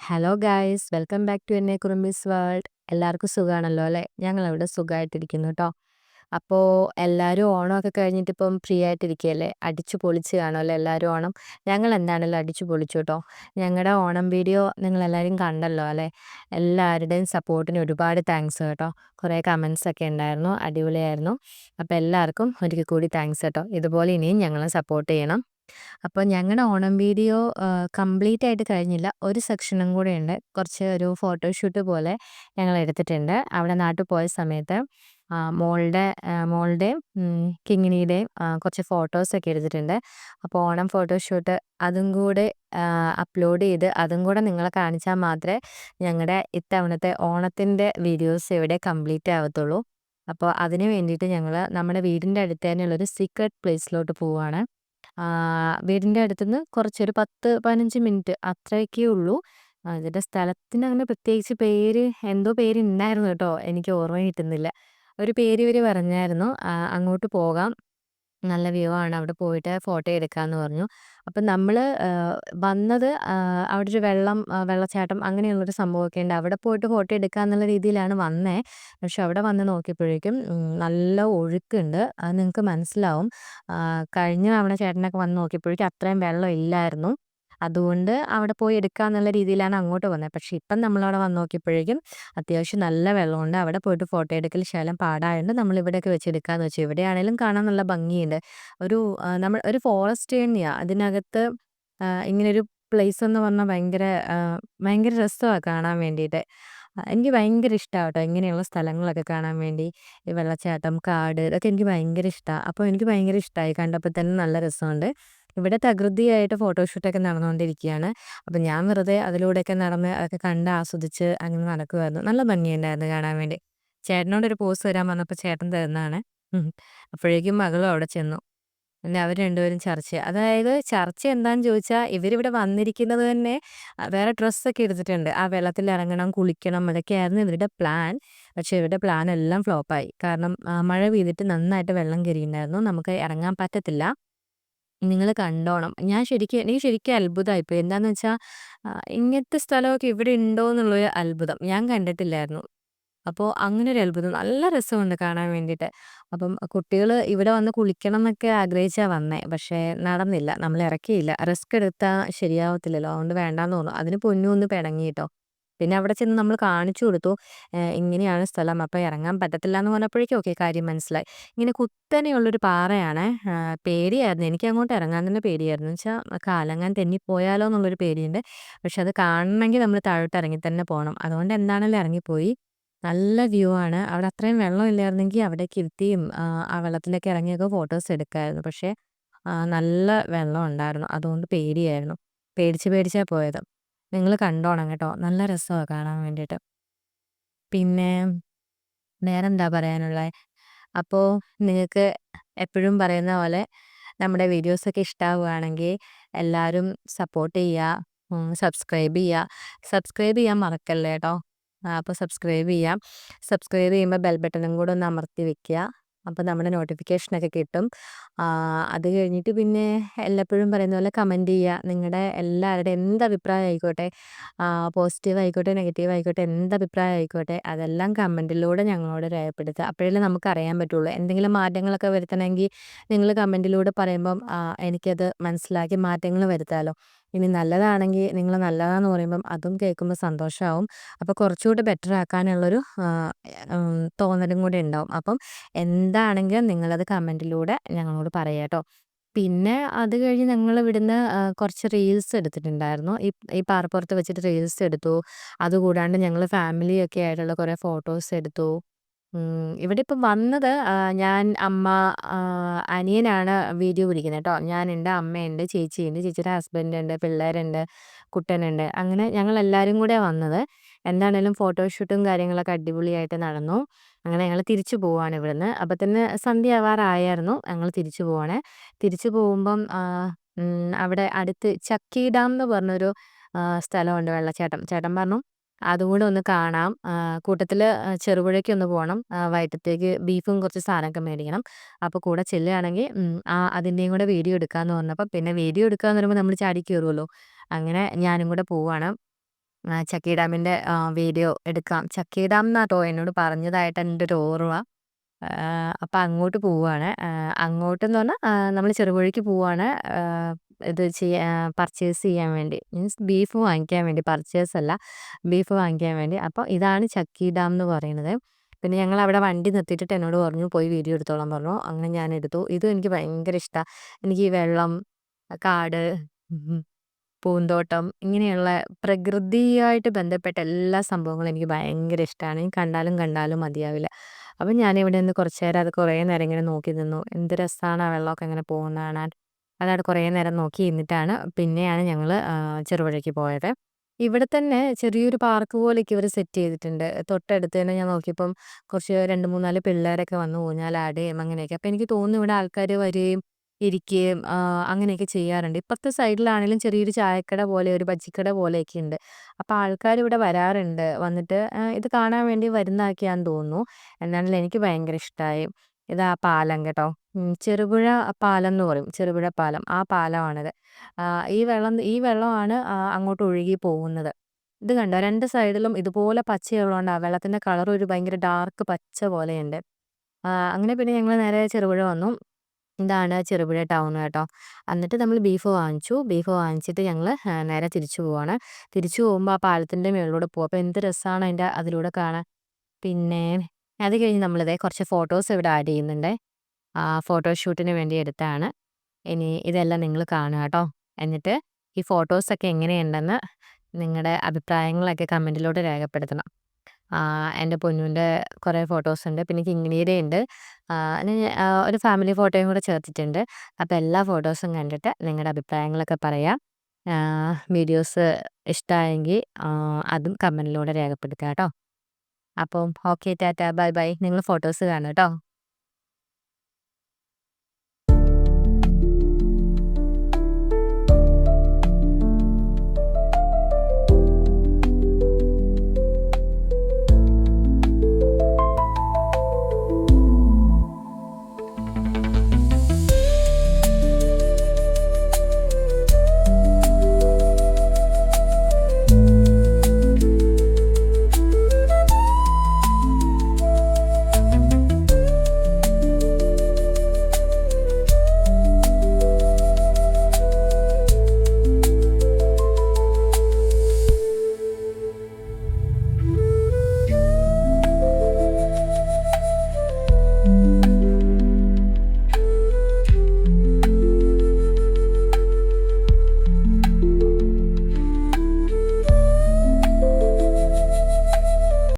Hello guys welcome back to എന്നെ Kurumbis world എല്ലാവർക്കും സുഖമാണല്ലോ അല്ലേ? ഞങ്ങളവിടെ സുഖമായിട്ടിരിക്കുന്നു കേട്ടോ അപ്പോൾ എല്ലാവരും ഓണമൊക്കെ കഴിഞ്ഞിട്ട് ഇപ്പം ഫ്രീ ആയിട്ടിരിക്കുകയല്ലേ അടിച്ചു പൊളിച്ച് കാണുമല്ലോ എല്ലാവരും ഓണം? ഞങ്ങൾ എന്താണല്ലോ അടിച്ചു പൊളിച്ചു കേട്ടോ ഞങ്ങളുടെ ഓണം വീഡിയോ നിങ്ങളെല്ലാവരും കണ്ടല്ലോ അല്ലേ? എല്ലാവരുടെയും സപ്പോർട്ടിന് ഒരുപാട് താങ്ക്സ് കേട്ടോ കുറേ കമൻസ് ഒക്കെ ഉണ്ടായിരുന്നു അടിപൊളിയായിരുന്നു. അപ്പോൾ എല്ലാവർക്കും ഒരിക്കൽ കൂടി താങ്ക്സ് കേട്ടോ ഇതുപോലെ ഇനിയും ഞങ്ങളെ സപ്പോർട്ട് ചെയ്യണം. അപ്പോൾ ഞങ്ങളുടെ ഓണം വീഡിയോ കംപ്ലീറ്റ് ആയിട്ട് കഴിഞ്ഞില്ല. ഒരു സെക്ഷനും കൂടെ ഉണ്ട്. കുറച്ച് ഒരു ഫോട്ടോഷൂട്ട് പോലെ ഞങ്ങൾ എടുത്തിട്ടുണ്ട്. അവിടെ നാട്ടിൽ പോയ സമയത്ത് മോളുടെ മോളുടെയും കിങ്ങിണിയുടെയും കുറച്ച് ഫോട്ടോസൊക്കെ എടുത്തിട്ടുണ്ട്. അപ്പോൾ ഓണം ഫോട്ടോഷൂട്ട് അതും കൂടെ അപ്ലോഡ് ചെയ്ത് അതും കൂടെ നിങ്ങളെ കാണിച്ചാൽ മാത്രമേ ഞങ്ങളുടെ ഇത്തവണത്തെ ഓണത്തിന്റെ വീഡിയോസ് ഇവിടെ കംപ്ലീറ്റ് ആവത്തുള്ളൂ. അപ്പോൾ അതിന് വേണ്ടിയിട്ട് ഞങ്ങൾ നമ്മുടെ വീടിന്റെ അടുത്ത് തന്നെയുള്ളൊരു സീക്രട്ട് പ്ലേസിലോട്ട് പോവുകയാണ് വീടിന്റെ അടുത്തുനിന്ന് കുറച്ചൊരു 10, 15 മിനിറ്റ് അത്രയൊക്കെ ഉള്ളൂ. അതിന്റെ സ്ഥലത്തിന് അങ്ങനെ പ്രത്യേകിച്ച് പേര് എന്തോ പേര് പേരുണ്ടായിരുന്നു കേട്ടോ. എനിക്ക് ഓർമ്മ കിട്ടുന്നില്ല. ഒരു പേര് ഇവർ പറഞ്ഞായിരുന്നു. അങ്ങോട്ട് പോകാം. നല്ല വ്യൂ ആണ്. അവിടെ പോയിട്ട് ഫോട്ടോ എടുക്കാന്ന് പറഞ്ഞു. അപ്പം നമ്മൾ വന്നത് അവിടെ ഒരു വെള്ളം വെള്ളച്ചാട്ടം അങ്ങനെയുള്ളൊരു സംഭവമൊക്കെ ഉണ്ട്. അവിടെ പോയിട്ട് ഫോട്ടോ എടുക്കാന്നുള്ള രീതിയിലാണ് വന്നേ. പക്ഷെ അവിടെ വന്ന് നോക്കിയപ്പോഴേക്കും നല്ല ഒഴുക്കുണ്ട്. അത് നിങ്ങൾക്ക് മനസ്സിലാവും. കഴിഞ്ഞ തവണ ചേട്ടനൊക്കെ വന്ന് നോക്കിയപ്പോഴേക്കും അത്രയും വെള്ളം ഇല്ലായിരുന്നു. അതുകൊണ്ട് അവിടെ പോയി എടുക്കാന്നുള്ള രീതിയിലാണ് അങ്ങോട്ട് വന്നത്. പക്ഷെ ഇപ്പം നമ്മളവിടെ വന്ന് നോക്കിയപ്പോഴേക്കും അത്യാവശ്യം നല്ല വെള്ളമുണ്ട്. അവിടെ പോയിട്ട് ഫോട്ടോ എടുക്കൽ ശകലം പാടായതുകൊണ്ട് നമ്മൾ ഇവിടെയൊക്കെ വെച്ച് എടുക്കാന്ന് വെച്ചു. ഇവിടെയാണേലും കാണാൻ നല്ല ഭംഗിയുണ്ട്. ഒരു നമ്മൾ ഒരു ഫോറസ്റ്റ് തന്നെയാ. അതിനകത്ത് ഇങ്ങനൊരു പ്ലേസ് എന്ന് പറഞ്ഞാൽ ഭയങ്കര ഭയങ്കര രസമാണ് കാണാൻ വേണ്ടിയിട്ട്. എനിക്ക് ഭയങ്കര ഇഷ്ടമാണ് ഇങ്ങനെയുള്ള സ്ഥലങ്ങളൊക്കെ കാണാൻ വേണ്ടി. ഈ വെള്ളച്ചാട്ടം, കാട് ഇതൊക്കെ എനിക്ക് ഭയങ്കര ഇഷ്ടമാണ്. അപ്പോൾ എനിക്ക് ഭയങ്കര ഇഷ്ടമായി. കണ്ടപ്പോൾ തന്നെ നല്ല രസമുണ്ട്. ഇവിടെ തകൃതിയായിട്ട് ഫോട്ടോഷൂട്ടൊക്കെ നടന്നുകൊണ്ടിരിക്കുകയാണ്. അപ്പം ഞാൻ വെറുതെ അതിലൂടെയൊക്കെ നടന്ന് അതൊക്കെ കണ്ട് ആസ്വദിച്ച് അങ്ങനെ നടക്കുമായിരുന്നു. നല്ല ഭംഗിയുണ്ടായിരുന്നു കാണാൻ വേണ്ടി. ചേട്ടനോടൊരു പോസ് തരാൻ വന്നപ്പോൾ ചേട്ടൻ തരുന്നതാണ്. അപ്പോഴേക്കും മകളും അവിടെ ചെന്നു. പിന്നെ അവർ രണ്ടുപേരും ചർച്ച. അതായത് ചർച്ച എന്താന്ന് ചോദിച്ചാൽ ഇവരിവിടെ വന്നിരിക്കുന്നത് തന്നെ വേറെ ഡ്രസ്സൊക്കെ എടുത്തിട്ടുണ്ട്. ആ വെള്ളത്തിൽ ഇറങ്ങണം, കുളിക്കണം അതൊക്കെയായിരുന്നു ഇവരുടെ പ്ലാൻ. പക്ഷേ ഇവരുടെ പ്ലാൻ എല്ലാം ഫ്ലോപ്പായി. കാരണം മഴ പെയ്തിട്ട് നന്നായിട്ട് വെള്ളം കയറിയിട്ടുണ്ടായിരുന്നു. നമുക്ക് ഇറങ്ങാൻ പറ്റത്തില്ല. നിങ്ങൾ കണ്ടോണം. ഞാൻ ശരിക്കും എനിക്ക് ശരിക്കും അത്ഭുതമായിപ്പോയി. എന്താന്ന് വെച്ചാൽ ഇങ്ങനത്തെ സ്ഥലമൊക്കെ ഇവിടെ ഉണ്ടോ എന്നുള്ളൊരു അത്ഭുതം. ഞാൻ കണ്ടിട്ടില്ലായിരുന്നു. അപ്പോൾ ഒരു അത്ഭുതം. നല്ല രസമുണ്ട് കാണാൻ വേണ്ടിയിട്ട്. അപ്പം കുട്ടികൾ ഇവിടെ വന്ന് കുളിക്കണം എന്നൊക്കെ ആഗ്രഹിച്ചാ വന്നേ. പക്ഷേ നടന്നില്ല. നമ്മൾ ഇറക്കിയില്ല. റിസ്ക് എടുത്താൽ ശരിയാവത്തില്ലല്ലോ. അതുകൊണ്ട് വേണ്ടാന്ന് തോന്നുന്നു. അതിന് പൊന്നു ഒന്ന് പിണങ്ങി ട്ടോ. പിന്നെ അവിടെ ചെന്ന് നമ്മൾ കാണിച്ചു കൊടുത്തു. ഇങ്ങനെയാണ് സ്ഥലം. അപ്പോൾ ഇറങ്ങാൻ പറ്റത്തില്ല എന്ന് പറഞ്ഞപ്പോഴേക്കും ഓക്കെ കാര്യം മനസ്സിലായി. ഇങ്ങനെ കുത്തനെയുള്ളൊരു പാറയാണ്. പേടിയായിരുന്നു. എനിക്ക് അങ്ങോട്ട് ഇറങ്ങാൻ തന്നെ പേടിയായിരുന്നു. വെച്ചാൽ കാലങ്ങാൻ തെന്നിപ്പോയാലോ എന്നുള്ളൊരു പേടിയുണ്ട്. പക്ഷെ അത് കാണണമെങ്കിൽ നമ്മൾ താഴോട്ട് ഇറങ്ങി തന്നെ പോകണം. അതുകൊണ്ട് എന്താണെങ്കിലും ഇറങ്ങിപ്പോയി. നല്ല വ്യൂ ആണ്. അവിടെ അത്രയും വെള്ളം ഇല്ലായിരുന്നെങ്കിൽ അവിടെ കിരുത്തിയും ആ വെള്ളത്തിലൊക്കെ ഇറങ്ങിയൊക്കെ ഫോട്ടോസ് എടുക്കായിരുന്നു പക്ഷേ നല്ല വെള്ളം ഉണ്ടായിരുന്നു. അതുകൊണ്ട് പേടിയായിരുന്നു. പേടിച്ച് പേടിച്ചാണ് പോയത്. നിങ്ങൾ കണ്ടോണം കേട്ടോ. നല്ല രസമാണ് കാണാൻ വേണ്ടിയിട്ട്. പിന്നെ വേറെന്താ പറയാനുള്ളത്? അപ്പോൾ നിങ്ങൾക്ക് എപ്പോഴും പറയുന്ന പോലെ നമ്മുടെ വീഡിയോസൊക്കെ ഇഷ്ടമാവുകയാണെങ്കിൽ എല്ലാവരും സപ്പോർട്ട് ചെയ്യുക. സബ്സ്ക്രൈബ് ചെയ്യുക. സബ്സ്ക്രൈബ് ചെയ്യാൻ മറക്കല്ലേ കേട്ടോ. അപ്പോൾ സബ്സ്ക്രൈബ് ചെയ്യാം. സബ്സ്ക്രൈബ് ചെയ്യുമ്പോൾ ബെൽ ബട്ടണും കൂടെ ഒന്ന് അമർത്തി വെക്കുക. അപ്പോൾ നമ്മുടെ നോട്ടിഫിക്കേഷനൊക്കെ കിട്ടും. അത് കഴിഞ്ഞിട്ട് പിന്നെ എല്ലപ്പോഴും പറയുന്ന പോലെ കമന്റ് ചെയ്യുക. നിങ്ങളുടെ എല്ലാവരുടെയും എന്ത് അഭിപ്രായം ആയിക്കോട്ടെ. പോസിറ്റീവ് ആയിക്കോട്ടെ, നെഗറ്റീവ് ആയിക്കോട്ടെ, എന്ത് അഭിപ്രായം ആയിക്കോട്ടെ അതെല്ലാം കമന്റിലൂടെ ഞങ്ങളോട് രേഖപ്പെടുത്തുക. അപ്പോഴല്ലേ നമുക്ക് അറിയാൻ പറ്റുള്ളൂ. എന്തെങ്കിലും മാറ്റങ്ങളൊക്കെ വരുത്തണമെങ്കിൽ നിങ്ങൾ കമന്റിലൂടെ പറയുമ്പം എനിക്കത് മനസ്സിലാക്കി മാറ്റങ്ങൾ വരുത്താമല്ലോ. ഇനി നല്ലതാണെങ്കിൽ നിങ്ങൾ നല്ലതാന്ന് പറയുമ്പം അതും കേൾക്കുമ്പോൾ സന്തോഷമാവും. അപ്പോൾ കുറച്ചുകൂടി ബെറ്റർ ആക്കാനുള്ളൊരു തോന്നലും കൂടി ഉണ്ടാവും. അപ്പം എന്താണെങ്കിലും നിങ്ങളത് കമന്റിലൂടെ ഞങ്ങളോട് പറയുക കേട്ടോ. പിന്നെ അത് കഴിഞ്ഞ് ഞങ്ങൾ ഇവിടുന്ന് കുറച്ച് റീൽസ് എടുത്തിട്ടുണ്ടായിരുന്നു. ഈ ഈ പാറപ്പുറത്ത് വെച്ചിട്ട് റീൽസ് എടുത്തു. അതുകൂടാണ്ട് ഞങ്ങൾ ഫാമിലിയൊക്കെ ആയിട്ടുള്ള കുറേ ഫോട്ടോസ് എടുത്തു. ഇവിടെ ഇപ്പം വന്നത് ഞാൻ, അമ്മ, അനിയനാണ് വീഡിയോ പിടിക്കുന്നത് കേട്ടോ. ഞാനുണ്ട്, അമ്മയുണ്ട്, ചേച്ചിയുണ്ട്, ചേച്ചിയുടെ ഹസ്ബൻഡ് ഉണ്ട്, പിള്ളേരുണ്ട്, കുട്ടനുണ്ട്. അങ്ങനെ ഞങ്ങളെല്ലാരും കൂടെ വന്നത്. എന്താണേലും ഫോട്ടോഷൂട്ടും കാര്യങ്ങളൊക്കെ അടിപൊളിയായിട്ട് നടന്നു. അങ്ങനെ ഞങ്ങൾ തിരിച്ചു പോവാണ് ഇവിടുന്ന്. സന്ധ്യ ആവാറായായിരുന്നു. ഞങ്ങൾ തിരിച്ചു പോവാണ്. തിരിച്ചു പോകുമ്പം അവിടെ അടുത്ത് ചക്കി ഡാം എന്ന് പറഞ്ഞൊരു സ്ഥലമുണ്ട് വെള്ളച്ചാട്ടം. ചേട്ടൻ പറഞ്ഞു അതുകൂടെ ഒന്ന് കാണാം. കൂട്ടത്തിൽ ചെറുപുഴയ്ക്ക് ഒന്ന് പോകണം. വൈകിട്ടത്തേക്ക് ബീഫും കുറച്ച് സാധനമൊക്കെ മേടിക്കണം. അപ്പോൾ കൂടെ ചെല്ലുകയാണെങ്കിൽ ആ അതിന്റെയും കൂടെ വീഡിയോ എടുക്കാമെന്ന് പറഞ്ഞപ്പോൾ പിന്നെ വീഡിയോ എടുക്കാമെന്ന് പറയുമ്പോൾ നമ്മൾ ചാടി കയറുമല്ലോ. അങ്ങനെ ഞാനും കൂടെ പോവുകയാണ് ചക്കി ഡാമിന്റെ വീഡിയോ എടുക്കാം ചക്കി ഡാം എന്നാട്ടോ എന്നോട് പറഞ്ഞതായിട്ട് എന്റെ ഒരു ഓർമ്മ അപ്പം അങ്ങോട്ട് പോവുകയാണ് അങ്ങോട്ടെന്ന് പറഞ്ഞാൽ നമ്മൾ ചെറുപുഴയ്ക്ക് പോവുകയാണ് ഇത് ചെയ്യാൻ പർച്ചേസ് ചെയ്യാൻ വേണ്ടി. മീൻസ് ബീഫ് വാങ്ങിക്കാൻ വേണ്ടി പർച്ചേസ് അല്ല ബീഫ് വാങ്ങിക്കാൻ വേണ്ടി. അപ്പോൾ ഇതാണ് ചക്കി ഡാം എന്ന് പറയുന്നത്. പിന്നെ ഞങ്ങൾ അവിടെ വണ്ടി നിർത്തിയിട്ടിട്ട് എന്നോട് പറഞ്ഞു പോയി വീഡിയോ എടുത്തോളാൻ പറഞ്ഞു. അങ്ങനെ ഞാൻ എടുത്തു. ഇത് എനിക്ക് ഭയങ്കര ഇഷ്ടമാണ് എനിക്ക് ഈ വെള്ളം കാട് പൂന്തോട്ടം ഇങ്ങനെയുള്ള പ്രകൃതിയായിട്ട് ബന്ധപ്പെട്ട എല്ലാ സംഭവങ്ങളും എനിക്ക് ഭയങ്കര ഇഷ്ടമാണ് കണ്ടാലും കണ്ടാലും മതിയാവില്ല. അപ്പം ഞാനിവിടെ നിന്ന് കുറച്ച് നേരം അത് കുറേ നേരം ഇങ്ങനെ നോക്കി നിന്നു. എന്ത് രസമാണ് ആ വെള്ളമൊക്കെ ഇങ്ങനെ പോകുന്നത് കാണാൻ. അതവിടെ കുറേ നേരം നോക്കി ഇന്നിട്ടാണ് പിന്നെയാണ് ഞങ്ങൾ ചെറുപുഴയ്ക്ക് പോയത്. ഇവിടെ തന്നെ ചെറിയൊരു പാർക്ക് പോലെയൊക്കെ ഇവർ സെറ്റ് ചെയ്തിട്ടുണ്ട്. തൊട്ടടുത്ത് തന്നെ ഞാൻ നോക്കിയപ്പം കുറച്ച് രണ്ട് മൂന്നാൽ പിള്ളേരൊക്കെ വന്ന് ഊഞ്ഞാലാടുകയും അങ്ങനെയൊക്കെ. അപ്പം എനിക്ക് തോന്നുന്നു ഇവിടെ ആൾക്കാർ വരികയും ഇരിക്കുകയും അങ്ങനെയൊക്കെ ചെയ്യാറുണ്ട്. ഇപ്പുറത്തെ സൈഡിലാണെങ്കിലും ചെറിയൊരു ചായക്കട പോലെ ഒരു ബജ്ജിക്കട പോലെയൊക്കെ ഉണ്ട്. അപ്പോൾ ആൾക്കാർ ഇവിടെ വരാറുണ്ട്. വന്നിട്ട് ഇത് കാണാൻ വേണ്ടി വരുന്നതൊക്കെയാണെന്ന് തോന്നുന്നു. എന്നാലും എനിക്ക് ഭയങ്കര ഇഷ്ടമായി ഇതാ പാലം കേട്ടോ. ചെറുപുഴ പാലം എന്ന് പറയും. ചെറുപുഴ പാലം. ആ പാലമാണിത്. ഈ വെള്ളം ഈ വെള്ളമാണ് അങ്ങോട്ട് ഒഴുകി പോകുന്നത്. ഇത് കണ്ടോ? രണ്ട് സൈഡിലും ഇതുപോലെ പച്ചയുള്ളതുകൊണ്ട് ആ വെള്ളത്തിന്റെ കളർ ഒരു ഭയങ്കര ഡാർക്ക് പച്ച പോലെയുണ്ട്. അങ്ങനെ പിന്നെ ഞങ്ങൾ നേരെ ചെറുപുഴ വന്നു. ഇതാണ് ചെറുപുഴ ടൗൺ കേട്ടോ. എന്നിട്ട് നമ്മൾ ബീഫ് വാങ്ങിച്ചു. ബീഫ് വാങ്ങിച്ചിട്ട് ഞങ്ങൾ നേരെ തിരിച്ചു പോവാണ്. തിരിച്ചു പോകുമ്പോൾ ആ പാലത്തിന്റെ മുകളിലൂടെ പോകും അപ്പോൾ എന്ത് രസമാണ് അതിന്റെ അതിലൂടെ കാണാൻ. പിന്നെ അത് കഴിഞ്ഞ് നമ്മളിതേ കുറച്ച് ഫോട്ടോസ് ഇവിടെ ആഡ് ചെയ്യുന്നുണ്ട്. ഫോട്ടോഷൂട്ടിന് വേണ്ടി എടുത്താണ്. ഇനി ഇതെല്ലാം നിങ്ങൾ കാണുക കേട്ടോ. എന്നിട്ട് ഈ ഫോട്ടോസൊക്കെ എങ്ങനെയുണ്ടെന്ന് നിങ്ങളുടെ അഭിപ്രായങ്ങളൊക്കെ കമന്റിലൂടെ രേഖപ്പെടുത്തണം. എന്റെ പൊന്നുവിന്റെ കുറേ ഫോട്ടോസ് ഉണ്ട് പിന്നെ കിങ്ങിണിയുടെ ഉണ്ട് ഒരു ഫാമിലി ഫോട്ടോയും കൂടെ ചേർത്തിട്ടുണ്ട്. അപ്പോൾ എല്ലാ ഫോട്ടോസും കണ്ടിട്ട് നിങ്ങളുടെ അഭിപ്രായങ്ങളൊക്കെ പറയാം. വീഡിയോസ് ഇഷ്ടമായെങ്കിൽ അതും കമന്റിലൂടെ രേഖപ്പെടുത്തുക കേട്ടോ. അപ്പം ഓക്കെ ടാറ്റ. Bye bye. നിങ്ങൾ ഫോട്ടോസ് കാണുക കേട്ടോ.